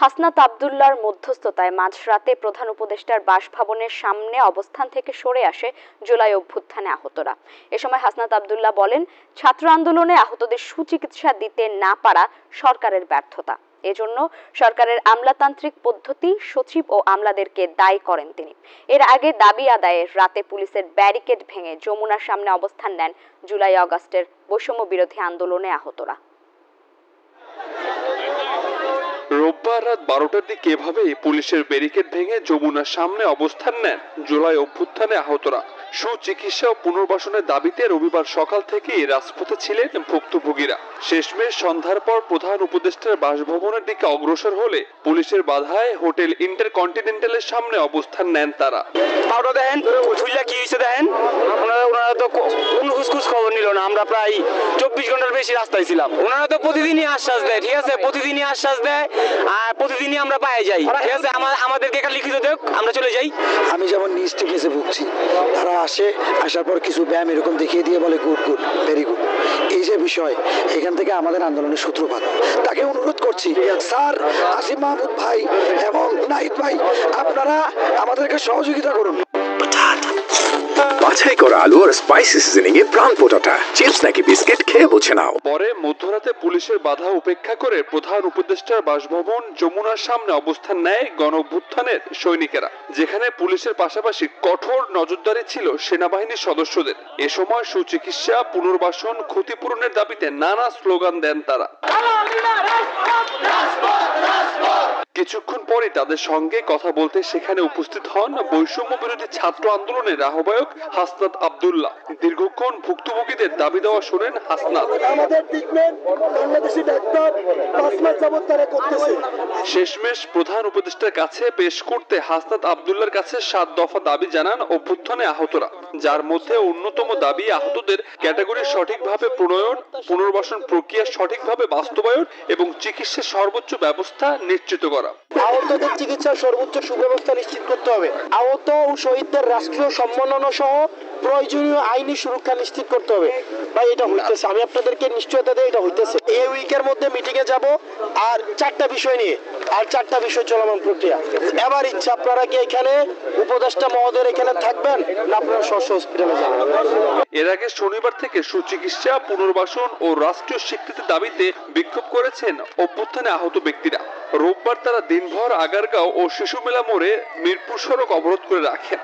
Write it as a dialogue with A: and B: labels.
A: হাসনাত আবদুল্লার মধ্যস্থতায় মাঝরাতে প্রধান উপদেষ্টার বাসভবনের সামনে অবস্থান থেকে সরে আসে জুলাই অভ্যুত্থানে আহতরা। এ সময় হাসনাত আবদুল্লাহ বলেন, ছাত্র আন্দোলনে আহতদের সুচিকিৎসা দিতে না পারা সরকারের ব্যর্থতা। এজন্য সরকারের আমলাতান্ত্রিক পদ্ধতি সচিব ও আমলাদেরকে দায়ী করেন তিনি। এর আগে দাবি আদায়ে রাতে পুলিশের ব্যারিকেড ভেঙে যমুনার সামনে অবস্থান নেন জুলাই আগস্টের বৈষম্য বিরোধী আন্দোলনে আহতরা।
B: রোববার রাত বারোটার দিকে এভাবেই পুলিশের ব্যারিকেড ভেঙে যমুনার সামনে অবস্থান নেন জুলাই অভ্যুত্থানে আহতরা। সুচিকিৎসা ও পুনর্বাসনের দাবিতে রবিবার সকাল থেকেই রাজপথে ছিলেন ভুক্তভোগীরা। শেষমেশ সন্ধ্যার পর প্রধান উপদেষ্টার বাসভবনের দিকে অগ্রসর হলে পুলিশের বাধায় হোটেল ইন্টারকন্টিনেন্টালের সামনে অবস্থান নেন তারা।
C: দেখেন কি হয়েছে দেখেন ওনারা ওনারা তো খবর নিল না আমরা প্রায় চব্বিশ ঘণ্টার বেশি রাস্তায় ছিলাম। ওনারা তো প্রতিদিনই আশ্বাস দেয় ঠিক আছে? প্রতিদিনই আশ্বাস দেয় আর প্রতিদিনই আমরা পায়ে যাই ঠিক আছে? আমাদেরকে একটা লিখিত দেখ আমরা চলে যাই।
D: আমি যেমন নিজ থেকে এসে ভুগছি তারা আসে আসার পর কিছু ব্যায়াম এরকম দেখিয়ে দিয়ে বলে গুড গুড ভেরি গুড এই যে বিষয় এখান থেকে আমাদের আন্দোলনের সূত্রপাত। তাকে অনুরোধ করছি স্যার আসিফ মাহমুদ ভাই এবং নাহিদ ভাই আপনারা আমাদেরকে সহযোগিতা করুন।
E: বাছাই করা আলু আর স্পাইসি সিজনিং এ প্রাণ পোটাটা চিপস নাকি বিস্কিট খেয়ে বুঝে নাও।
B: পরে মধ্যরাতে পুলিশের বাধা উপেক্ষা করে প্রধান উপদেষ্টার বাসভবন যমুনার সামনে অবস্থান নেয় গণ অভ্যুত্থানের সৈনিকেরা। যেখানে পুলিশের পাশাপাশি কঠোর নজরদারি ছিল সেনাবাহিনীর সদস্যদের। এ সময় সুচিকিৎসা পুনর্বাসন ক্ষতিপূরণের দাবিতে নানা স্লোগান দেন তারা। পরে তাদের সঙ্গে কথা বলতে সেখানে উপস্থিত হন বৈষম্য বিরোধী ছাত্র আন্দোলনের আহ্বায়ক হাসনাত আবদুল্লাহ। দীর্ঘক্ষণ ভুক্তভোগীদের দাবি দেওয়া শোনেন হাসনাত। শেষমেশ প্রধান উপদেষ্টার কাছে পেশ করতে হাসনাত আবদুল্লার কাছে সাত দফা দাবি জানান অভ্যুত্থানে আহতরা যার মধ্যে অন্যতম দাবি আহতদের ক্যাটাগরি সঠিকভাবে প্রণয়ন পুনর্বাসন প্রক্রিয়া সঠিকভাবে বাস্তবায়ন এবং চিকিৎসার সর্বোচ্চ ব্যবস্থা নিশ্চিত করা।
D: আহতদের চিকিৎসার সর্বোচ্চ সুব্যবস্থা নিশ্চিত করতে হবে। আহত ও শহীদদের রাষ্ট্রীয় সম্মাননা সহ প্রয়োজনীয় আইনি সুরক্ষা নিশ্চিত করতে হবে। ভাই, এটা হইতেছে। আমি আপনাদেরকে নিশ্চয়তা দিই এটা হইতেছে। এই উইকের মধ্যে মিটিং এ যাব আর চারটা বিষয় নিয়ে। আর চারটা বিষয় চলমান প্রক্রিয়া। এবার ইচ্ছা, আপনারা কি এখানে উপদেষ্টা মহোদয়ের এখানে থাকবেন না আপনারা স্ব স্ব হসপিটালে যাবেন?
B: এর আগে শনিবার থেকে সুচিকিৎসা, পুনর্বাসন ও রাষ্ট্রীয় স্বীকৃতি দাবিতে বিক্ষোভ করেছেন অভ্যুত্থানে আহত ব্যক্তিরা। রোববার তারা দিনভর আগারগাঁও ও শিশু মেলা মোড়ে মিরপুর সড়ক অবরোধ করে রাখেন।